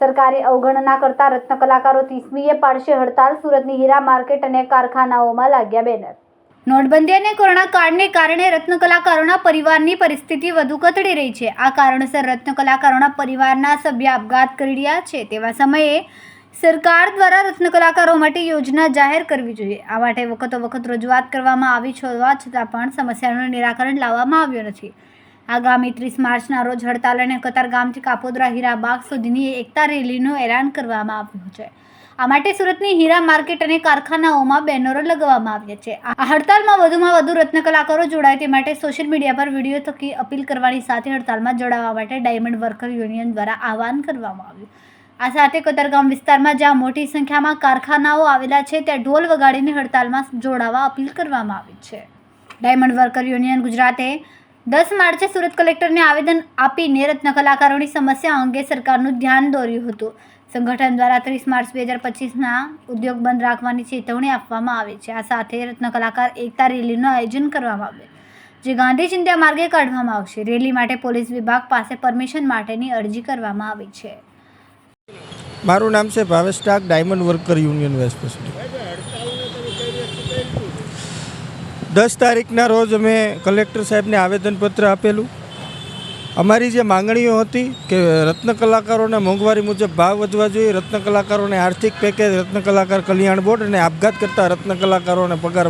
સરકારે અવગણના કરતા રત્ન કલાકારો ત્રીસમીએ પાડશે હડતાલ, સુરતની હીરા માર્કેટ અને કારખાનાઓમાં લાગ્યા બેનર. નોટબંધી અને કોરોના કાળને કારણે રત્ન કલાકારોના પરિવારની પરિસ્થિતિ વધુ કથળી રહી છે. આ કારણસર રત્ન કલાકારોના પરિવારના સભ્ય આપઘાત કરી રહ્યા છે. તેવા સમયે સરકાર દ્વારા રત્ન કલાકારો માટે યોજના જાહેર કરવી જોઈએ. આ માટે વખતો વખત રજૂઆત કરવામાં આવી હોવા છતાં પણ સમસ્યાનું નિરાકરણ લાવવામાં આવ્યું નથી. આગામી ત્રીસ માર્ચના રોજ હડતાલ અને કતારગામથી કાપોદરા હીરાબાગ સુધીની એકતા રેલીનું એલાન કરવામાં આવ્યું છે. આ માટે સુરતની હીરા માર્કેટ અને કારખાનાઓમાં બેનરો લગાવવામાં આવ્યા છે. આ હડતાલમાં વધુમાં વધુ રત્ન કલાકારો જોડાય તે માટે સોશિયલ મીડિયા પર વીડિયો થકી અપીલ કરવાની સાથે હડતાલમાં જોડાવા માટે ડાયમંડ વર્કર યુનિયન દ્વારા આહવાન કરવામાં આવ્યું. આ સાથે કતરગામ વિસ્તારમાં જ્યાં મોટી સંખ્યામાં કારખાનાઓ આવેલા છે, ત્યાં ઢોલ વગાડીને હડતાલમાં જોડાવા અપીલ કરવામાં આવી છે. ડાયમંડ વર્કર યુનિયન ગુજરાતે દસ માર્ચે સુરત કલેક્ટરને આવેદન આપીને રત્ન કલાકારોની સમસ્યા અંગે સરકારનું ધ્યાન દોર્યું હતું. સંગઠન દ્વારા ત્રીસ માર્ચ બે હજાર પચીસના ઉદ્યોગ બંધ રાખવાની ચેતવણી આપવામાં આવી છે. આ સાથે રત્ન કલાકાર એકતા રેલીનું આયોજન કરવામાં આવ્યું જે ગાંધી ચિંતા માર્ગે કાઢવામાં આવશે. રેલી માટે પોલીસ વિભાગ પાસે પરમિશન માટેની અરજી કરવામાં આવી છે. મારું નામ છે Bhavesh Tak, diamond worker union west દસ તારીખના રોજ અમે કલેક્ટર સાહેબને આવેદનપત્ર આપેલું. અમારી જે માંગણીઓ હતી કે રત્ન કલાકારોને મોંઘવારી મુજબ ભાવ વધવા જોઈએ, રત્ન કલાકારોને આર્થિક પેકેજ, રત્ન કલાકાર કલ્યાણ બોર્ડ અને આપઘાત કરતા રત્ન કલાકારોને પગાર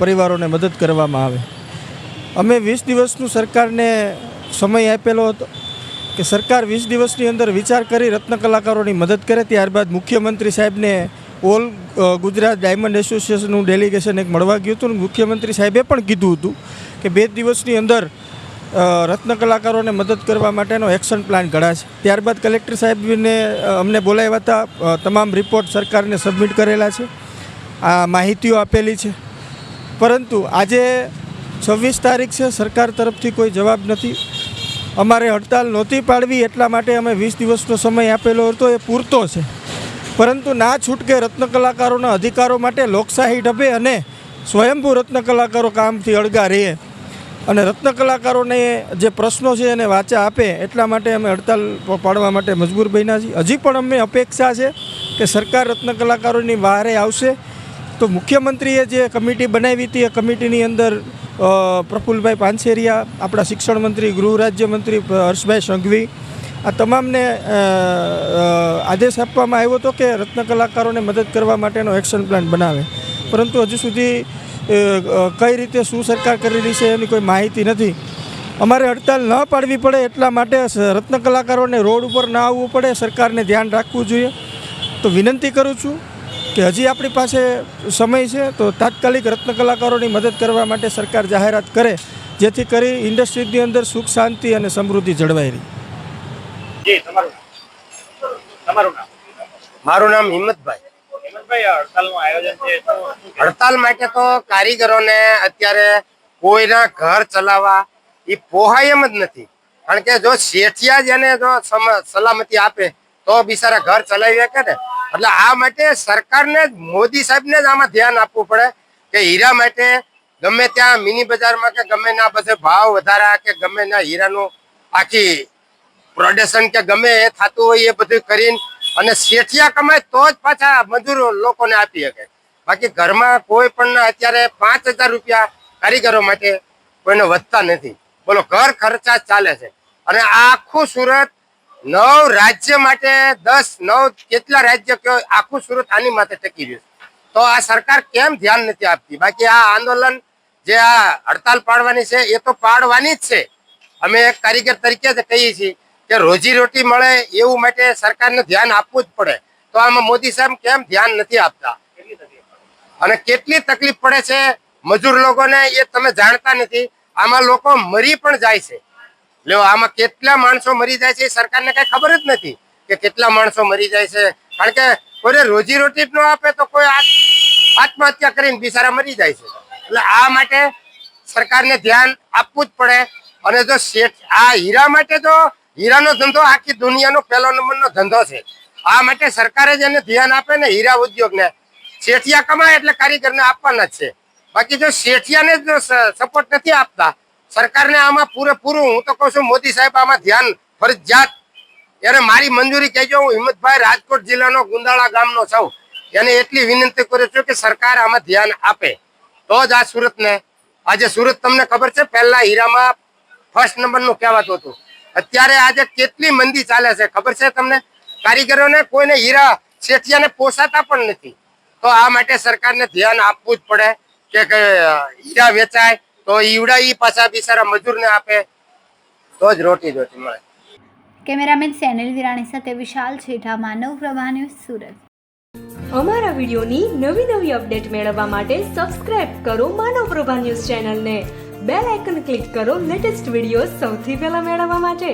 પરિવારોને મદદ કરવામાં આવે. અમે વીસ દિવસનું સરકારને સમય આપેલો હતો. કે સરકાર વીસ દિવસની અંદર વિચાર કરી રત્ન કલાકારોની મદદ કરે, ત્યારબાદ મુખ્યમંત્રી સાહેબને ઓલ ગુજરાત ડાયમંડ એસોસિએશનનું ડેલિગેશન એક મળવા ગયું હતું. મુખ્યમંત્રી સાહેબે પણ કીધું હતું કે બે દિવસની અંદર રત્ન કલાકારોને મદદ કરવા માટેનો એક્શન પ્લાન ઘડાશે. ત્યારબાદ કલેક્ટર સાહેબને અમને બોલાવ્યા હતા. તમામ રિપોર્ટ સરકારને સબમિટ કરેલા છે. આ માહિતીઓ આપેલી છે. પરંતુ આજે છવ્વીસ તારીખ છે. સરકાર તરફથી કોઈ જવાબ નથી. અમારે હડતાલ નહોતી પાડવી, એટલા માટે અમે વીસ દિવસનો સમય આપેલો હતો, એ પૂરતો છે. પરંતુ ના છૂટકે રત્ન કલાકારોના અધિકારો માટે લોકશાહી ઢબે અને સ્વયંભૂ રત્ન કલાકારો કામથી અળગા રહે અને રત્ન કલાકારોને જે પ્રશ્નો છે એને વાચા આપે, એટલા માટે અમે હડતાલ પાડવા માટે મજબૂર બન્યા છીએ. હજી પણ અમને અપેક્ષા છે કે સરકાર રત્ન કલાકારોની વારે આવશે. તો મુખ્યમંત્રીએ જે કમિટી બનાવી હતી, એ કમિટીની અંદર પ્રફુલભાઈ પાનસેરિયા, આપણા શિક્ષણ મંત્રી, ગૃહ રાજ્યમંત્રી હર્ષભાઈ સંઘવી. આ તમામને આદેશ આપવામાં આવ્યો હતો કે રત્ન કલાકારોને મદદ કરવા માટેનો એક્શન પ્લાન બનાવે. પરંતુ હજુ સુધી કઈ રીતે શું સરકાર કરી રહી છે એની કોઈ માહિતી નથી. અમારે હડતાલ ન પાડવી પડે એટલા માટે રત્ન કલાકારોને રોડ ઉપર ના આવવું પડે, સરકારને ધ્યાન રાખવું જોઈએ. તો વિનંતી કરું છું કે હજી આપણી પાસે સમય છે તો તાત્કાલિક રત્નકલાકારોની મદદ કરવા માટે સરકાર જાહેરાત કરે જેથી કરી ઇન્ડસ્ટ્રીની અંદર સુખ શાંતિ અને સમૃદ્ધિ જળવાઈ રહી. તમારું તમારું મારું નામ હિંમતભાઈ? હડતાલ માટે તો કારીગરોને અત્યારે કોઈના ઘર ચલાવવા એ પોહાય એમ જ નથી. કારણ કે જો શેઠિયા જ એને જો સમ- સલામતી આપે તો બિચારા ઘર ચલાવી શકે ને? એટલે આ માટે સરકારને મોદી સાહેબને જ આમાં ધ્યાન આપવું પડે કે હીરા માટે ગમે ત્યાં મિની બજારમાં કે ગમે ના બધે ભાવ વધારા કે ગમે ના હીરાનું આખી પ્રોડક્શન કે ગમે એ થતું હોય એ બધું કરીને અને શેઠિયા કમાય તો જ પાછા મજૂરો લોકોને આપી શકે. બાકી ઘરમાં કોઈ પણ અત્યારે પાંચ હજાર રૂપિયા કારીગરો માટે કોઈને વધતા નથી. બોલો, ઘર ખર્ચા ચાલે છે. અને આખું સુરત નવ રાજ્ય માટે દસ, નવ કેટલા રાજ્ય કયો આખું સુરત આની માથે ટકી રહ્યું તો આ સરકાર કેમ ધ્યાન નથી આપતી? બાકી આ આંદોલન જે આ હડતાલ પાડવાની છે, એ તો પાડવાની જ છે. અમે એક કારીગર તરીકે જ કહીએ છીએ કે રોજી રોટી મળે એવું માટે સરકારને ધ્યાન આપવું જ પડે. તો આમાં મોદી સાહેબ કેમ ધ્યાન નથી આપતા? અને કેટલી તકલીફ પડે છે? મજૂર લોકોને એ તમે જાણતા નથી. આમાં લોકો મરી પણ જાય છે. લ્યો, આમાં કેટલા માણસો મરી જાય છે એ સરકારને કઈ ખબર જ નથી કે કેટલા માણસો મરી જાય છે. કારણ કે કોઈને રોજી રોટી ન આપે તો કોઈ આત્મહત્યા કરીને બિચારા મરી જાય છે. એટલે આ માટે સરકારને ધ્યાન આપવું જ પડે. અને જો શેઠ, આ હીરા માટે તો હીરાનો ધંધો આખી દુનિયાનો પહેલો નંબરનો ધંધો છે. આ માટે સરકારે જ એને ધ્યાન આપે ને હીરા ઉદ્યોગને. શેઠિયા કમાય એટલે કારીગરને આપવાના જ છે. બાકી જો શેઠિયાને જ સપોર્ટ નથી આપતા સરકારને આમાં પૂરેપૂરું, હું તો કહું છું, મોદી સાહેબ આમાં ધ્યાન, ફરજિયાત. એને મારી મંજૂરી કહેજો, હું હિંમતભાઈ રાજકોટ જિલ્લાનો ગુંદાળા ગામનો છું. એને એટલી વિનંતી કરું છું કે સરકાર આમાં ધ્યાન આપે. તો જ આ સુરતને, આજે સુરત તમને ખબર છે, પહેલા હીરામાં ફર્સ્ટ નંબરનું કહેવાતું હતું. અત્યારે આજે કેટલી મંદી ચાલે છે, ખબર છે તમને? કારીગરોને કોઈને હીરા શેઠિયાને પોસાતા પણ નથી. તો આ માટે સરકારને ધ્યાન આપવું જ પડે કે હીરા વેચાય તો ઈવડા ઈ પાછા બિચારા મજૂરને આપે. તો જ રોટી રોટી મળે. કેમેરામેન સેનિલ વિરાણી સાથે વિશાલ છેઠા માનવ પ્રભા ન્યૂઝ સુરત. અમારા વિડીયોની નવી નવી અપડેટ મેળવવા માટે સબસ્ક્રાઇબ કરો માનવ પ્રભા ન્યૂઝ ચેનલને. બેલ આઇકન ક્લિક કરો લેટેસ્ટ વીડિયો સૌથી પહેલા મેળવવા માટે.